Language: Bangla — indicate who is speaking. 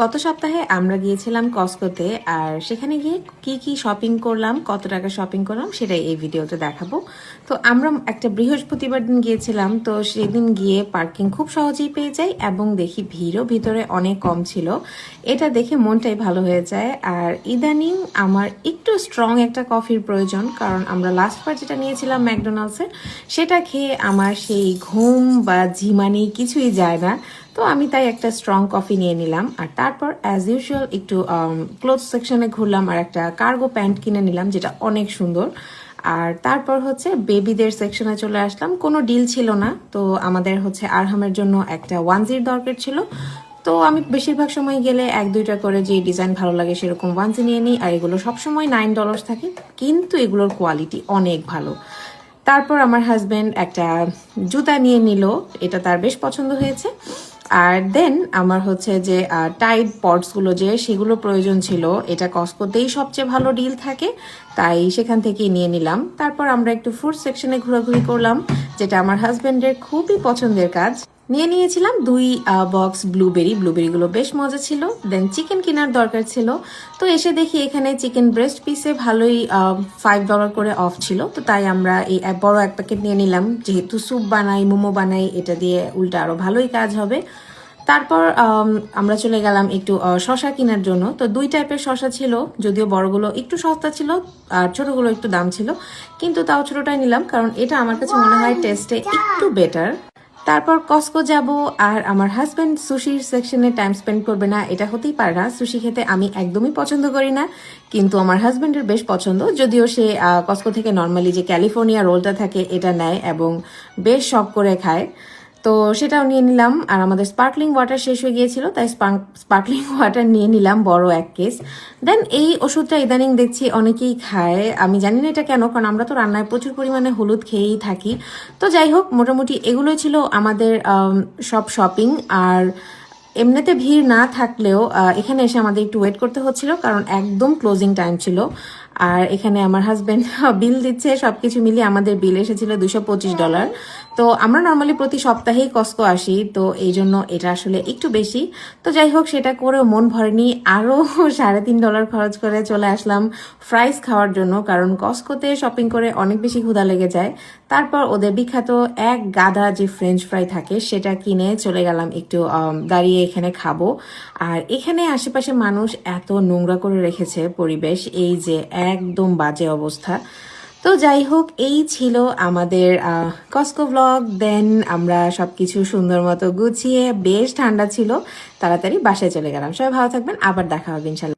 Speaker 1: গত সপ্তাহে আমরা গিয়েছিলাম কসকোতে আর সেখানে গিয়ে কি কি শপিং করলাম, কত টাকা শপিং করলাম সেটাই এই ভিডিওতে দেখাবো। তো আমরা একটা বৃহস্পতিবার দিন গিয়েছিলাম, তো সেদিন গিয়ে পার্কিং খুব সহজেই পেয়ে যাই এবং দেখি ভিড়ও ভিতরে অনেক কম ছিল। এটা দেখে মনটাই ভালো হয়ে যায়। আর ইদানিং আমার একটু স্ট্রং একটা কফির প্রয়োজন, কারণ আমরা লাস্ট বার যেটা নিয়েছিলাম ম্যাকডোনাল্ডসের সেটা খেয়ে আমার সেই ঘুম বা ঝিমানি কিছুই যায় না। তো আমি তাই একটা স্ট্রং কফি নিয়ে নিলাম। আর তারপর অ্যাজ ইউজুয়াল একটু ক্লোথ সেকশনে ঘুরলাম আর একটা কার্গো প্যান্ট কিনে নিলাম, যেটা অনেক সুন্দর। আর তারপর হচ্ছে বেবিদের সেকশনে চলে আসলাম। কোনো ডিল ছিল না, তো আমাদের হচ্ছে আরহামের জন্য একটা ওয়ানজির দরকার ছিল। তো আমি বেশিরভাগ সময় গেলে এক, দুইটা করে যে ডিজাইন ভালো লাগে সেরকম ওয়ানজি নিয়ে নিই, আর এগুলো সবসময় নাইন ডলার্স থাকে, কিন্তু এগুলোর কোয়ালিটি অনেক ভালো। তারপর আমার হাজব্যান্ড একটা জুতা নিয়ে নিল, এটা তার বেশ পছন্দ হয়েছে। আর দেন আমার হচ্ছে যে টাইড পটসগুলো যে সেগুলো প্রয়োজন ছিল, এটা কসকোতেই সবচেয়ে ভালো ডিল থাকে, তাই সেখান থেকেই নিয়ে নিলাম। তারপর আমরা একটু ফুড সেকশনে ঘোরাঘুরি করলাম, যেটা আমার হাজব্যান্ডের খুবই পছন্দের কাজ। নিয়ে নিয়েছিলাম দুই বক্স ব্লুবেরি ব্লুবেরিগুলো বেশ মজা ছিল। দেন চিকেন কেনার দরকার ছিল। তো এসে দেখি এখানে চিকেন ব্রেস্ট পিসে ভালোই ফাইভ ডলার করে অফ ছিল। তো তাই আমরা এই বড় এক প্যাকেট নিয়ে নিলাম। যেহেতু স্যুপ বানাই মোমো বানাই এটা দিয়ে উল্টা আরও ভালোই কাজ হবে। তারপর আমরা চলে গেলাম একটু শশা কেনার জন্য। তো দুই টাইপের শশা ছিল যদিও বড়গুলো একটু সস্তা ছিল আর ছোটগুলো একটু দাম ছিল। কিন্তু তাও ছোটটাই নিলাম কারণ এটা আমার কাছে মনে হয় টেস্টে একটু বেটার তারপর কসকো যাব, আর আমার হাজব্যান্ড সুশির সেকশনে টাইম স্পেন্ড করবে না, এটা হতেই পারে না। সুশি খেতে আমি একদমই পছন্দ করি না, কিন্তু আমার হাজব্যান্ডের বেশ পছন্দ। যদিও সে কস্কো থেকে নর্মালি যে ক্যালিফোর্নিয়া রোলটা থাকে, এটা নেয় এবং বেশ শখ করে খায়। তো সেটাও নিয়ে নিলাম। আর আমাদের স্পার্কলিং ওয়াটার শেষ হয়ে গিয়েছিল, তাই স্পার্কলিং ওয়াটার নিয়ে নিলাম বড় এক কেস দেন এই ওষুধটা ইদানিং দেখছি অনেকেই খায়। আমি জানি না এটা কেন, কারণ আমরা তো রান্নায় প্রচুর পরিমাণে হলুদ খেয়েই থাকি। তো যাই হোক, মোটামুটি এগুলোই ছিল আমাদের সব শপিং আর এমনিতে ভিড় না থাকলেও এখানে এসে আমাদের একটু ওয়েট করতে হচ্ছিল, কারণ একদম ক্লোজিং টাইম ছিল। আর এখানে আমার হাজব্যান্ড বিল দিচ্ছে, সবকিছু মিলিয়ে আমাদের বিল এসেছিল দুশো পঁচিশ ডলার তো আমরা নর্মালি প্রতি সপ্তাহেই কস্কো আসি, তো এই জন্য এটা আসলে একটু বেশি। তো যাই হোক, সেটা করেও মন ভরেনি। আরও সাড়ে তিন ডলার খরচ করে চলে আসলাম ফ্রাইস খাওয়ার জন্য, কারণ কস্কোতে শপিং করে অনেক বেশি ক্ষুধা লেগে যায়। তারপর ওদের বিখ্যাত এক গাদা যে ফ্রেঞ্চ ফ্রাই থাকে, সেটা কিনে চলে গেলাম একটু দাঁড়িয়ে এখানে খাব। আর এখানে আশেপাশে মানুষ এত নোংরা করে রেখেছে পরিবেশ, এই যে একদম বাজে অবস্থা। তো যাই হোক এই ছিল আমাদের কস্কো ব্লগ দেন আমরা সব কিছু সুন্দর মতো গুছিয়ে, বেশ ঠান্ডা ছিল, তাড়াতাড়ি বাসায় চলে গেলাম। সবাই ভালো থাকবেন, আবার দেখা হবে ইনশাল্লাহ।